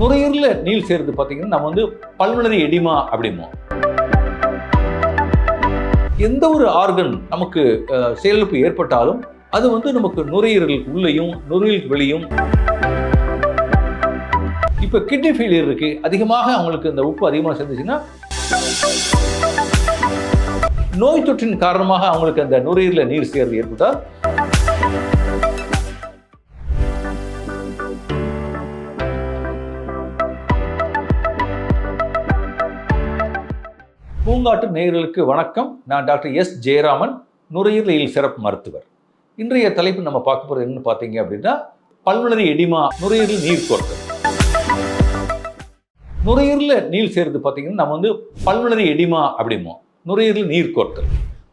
நுரையீரலில் நீர் சேர்றது பார்த்தீங்கன்னா நம்ம வந்து பல்மனரி எடிமா அப்படிமோ எந்த ஒரு ஆர்கன் நமக்கு செயலிழப்பு ஏற்பட்டாலும் அது வந்து நமக்கு நுரையீரலுக்கு உள்ளேயும் நுரையீரலுக்கு வெளியும். இப்போ கிட்னி ஃபெயிலியர் இருக்கு. அதிகமாக அவங்களுக்கு இந்த உப்பு அதிகமாக சேர்ந்துச்சுன்னா நோய் தொற்றின் காரணமாக அவங்களுக்கு அந்த நுரையீரல நீர் சேர்றது ஏற்பட்டால் பூங்காட்டு நேயர்களுக்கு வணக்கம். நான் டாக்டர் எஸ் ஜெயராமன் நுரையீரலில் சிறப்பு மருத்துவர். இன்றைய தலைப்பு நம்ம பார்க்க போகிறது என்னன்னு பார்த்தீங்க அப்படின்னா பல்மனரி எடிமா நுரையீரல் நீர் கோர்த்தல். நுரையீரலில் நீர் சேர்றது பார்த்தீங்கன்னா நம்ம வந்து பல்மனரி எடிமா அப்படிமோ நுரையீரல் நீர் கோர்த்தல்.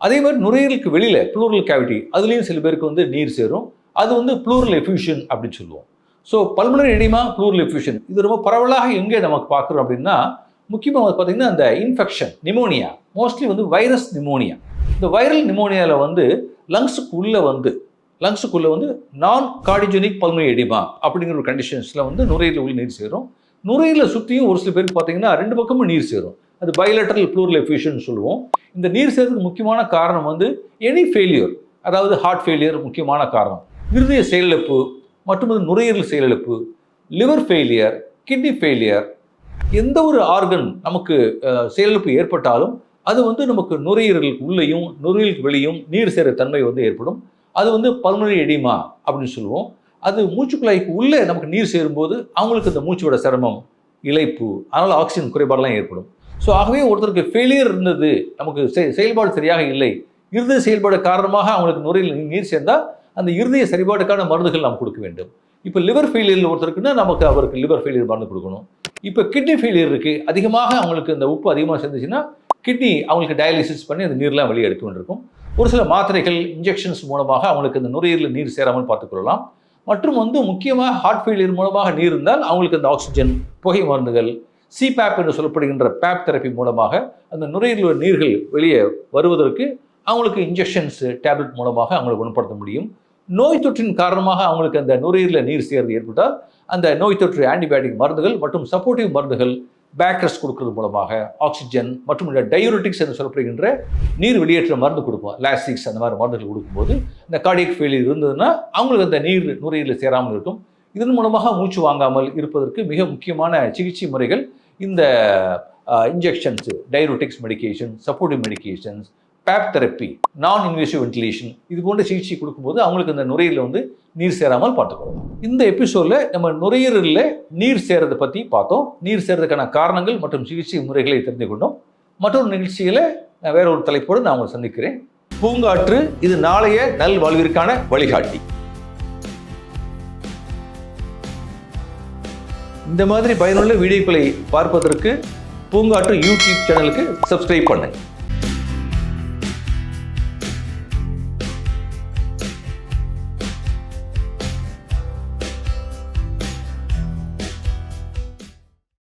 அதே மாதிரி நுரையீரலுக்கு வெளியில் ப்ளூரல் கேவிட்டி அதுலேயும் சில பேருக்கு வந்து நீர் சேரும். அது வந்து ப்ளூரல் எஃபியூஷன் அப்படின்னு சொல்லுவோம். So pulmonary oedema pleural effusion இது ரொம்ப பரவலாக எங்கே நமக்கு பார்க்குறோம் அப்படின்னா முக்கியமாக வந்து பார்த்தீங்கன்னா அந்த இன்ஃபெக்ஷன் நிமோனியா மோஸ்ட்லி வந்து வைரஸ் நிமோனியா இந்த வைரல் நிமோனியாவில் வந்து லங்ஸுக்கு உள்ளே வந்து லங்ஸுக்குள்ளே வந்து நான் கார்டிஜெனிக் பல்மனரி எடிமா அப்படிங்கிற ஒரு கண்டிஷன்ஸில் வந்து நுரையீரல் உள்ள நீர் சேரும். நுரையீரலை சுற்றியும் ஒரு சில பேருக்கு பார்த்தீங்கன்னா ரெண்டு பக்கமும் நீர் சேரும். அது பைலேட்டரல் ப்ளூரல் எஃப்யூஷன் சொல்லுவோம். இந்த நீர் சேர்றதுக்கு முக்கியமான காரணம் வந்து எனி ஃபெயிலியர் அதாவது ஹார்ட் ஃபெயிலியர் முக்கியமான காரணம். இருதய செயலிழப்பு மற்றும் நுரையீரல் செயலிழப்பு லிவர் ஃபெயிலியர் கிட்னி ஃபெயிலியர் எந்த ஒரு ஆர்கன் நமக்கு செயலிழப்பு ஏற்பட்டாலும் அது வந்து நமக்கு நுரையீரலுக்கு உள்ளேயும் நுரையீரலுக்கு வெளியும் நீர் சேர தன்மை வந்து ஏற்படும். அது வந்து பல்மனரி எடிமா அப்படின்னு சொல்லுவோம். அது மூச்சுக்குழாய்க்கு உள்ளே நமக்கு நீர் சேரும்போது அவங்களுக்கு இந்த விட சிரமம் இழைப்பு அதனால் ஆக்சிஜன் குறைபாடெல்லாம் ஏற்படும். ஸோ ஆகவே ஒருத்தருக்கு ஃபெயிலியர் இருந்தது நமக்கு செயல்பாடு சரியாக இல்லை இருதய செயல்பாடு காரணமாக அவங்களுக்கு நுரையில் நீர் சேர்ந்தால் அந்த இருதய சரிபாடுக்கான மருந்துகள் நாம் கொடுக்க வேண்டும். இப்போ லிவர் ஃபெயிலியர் ஒருத்தருக்குன்னா நமக்கு அவருக்கு லிவர் ஃபெயிலியர் மருந்து கொடுக்கணும். இப்போ கிட்னி ஃபெயிலியர் இருக்குது அதிகமாக அவங்களுக்கு இந்த உப்பு அதிகமாக சேர்ந்துச்சுன்னா கிட்னி அவங்களுக்கு டயாலிசிஸ் பண்ணி அந்த நீர்லாம் வெளியே எடுக்க வேண்டியிருக்கும் ஒரு சில மாத்திரைகள் இன்ஜெக்ஷன்ஸ் மூலமாக அவங்களுக்கு இந்த நுரையீரல் நீர் சேராமல் பார்த்துக்கொள்ளலாம் மற்றும் வந்து முக்கியமாக ஹார்ட் ஃபெயிலியர் மூலமாக நீர் இருந்தால் அவங்களுக்கு அந்த ஆக்சிஜன் புகை மருந்துகள் சிபேப் என்று சொல்லப்படுகின்ற பேப் தெரப்பி மூலமாக அந்த நுரையீரல் நீர்கள் வெளியே வருவதற்கு அவங்களுக்கு இன்ஜெக்ஷன்ஸ் டேப்லெட் மூலமாக அவங்களை குணப்படுத்த முடியும். நோய் தொற்றின் காரணமாக அவங்களுக்கு அந்த நுரையீரல நீர் சேர்ந்து ஏற்பட்டால் அந்த நோய் தொற்று ஆன்டிபயோட்டிக் மருந்துகள் மற்றும் சப்போர்ட்டிவ் மருந்துகள் பேக்கர்ஸ் கொடுக்கறது மூலமாக ஆக்சிஜன் மற்றும் இந்த டயூரிட்டிக்ஸ் என்று சொல்லப்படுகின்ற நீர் வெளியேற்ற மருந்து கொடுப்போம் லாஸ்டிக்ஸ் அந்த மாதிரி மருந்துகள் கொடுக்கும்போது இந்த கார்டியக் ஃபெயிலியர் இருந்ததுன்னா அவங்களுக்கு அந்த நீர் நுரையீரலில் சேராமல் இருக்கும். இதன் மூலமாக மூச்சு வாங்காமல் இருப்பதற்கு மிக முக்கியமான சிகிச்சை முறைகள் இந்த injections diuretics medication supportive medications PAP therapy non invasive ventilation இது போன்ற சிகிச்சை கொடுக்கும்போது அவங்களுக்கு இந்த நுரையீரலில் வந்து நீர் சேராமல் பார்த்துக்கணும். இந்த எபிசோடில் நம்ம நுரையீரலில் நீர் சேரதை பற்றி பார்த்தோம். நீர் சேரதுக்கான காரணங்கள் மற்றும் சிகிச்சை முறைகளை தெரிந்து கொண்டோம். மற்றொரு நிகழ்ச்சியில் நான் வேற ஒரு தலைப்போடு நான் உங்களை சந்திக்கிறேன். பூங்காற்று இது நாளைய நல்வாழ்விற்கான வழிகாட்டி. இந்த மாதிரி பயனுள்ள வீடியோக்களை பார்ப்பதற்கு பூங்காற்று யூடியூப் சேனலுக்கு சப்ஸ்கிரைப் பண்ணுங்கள்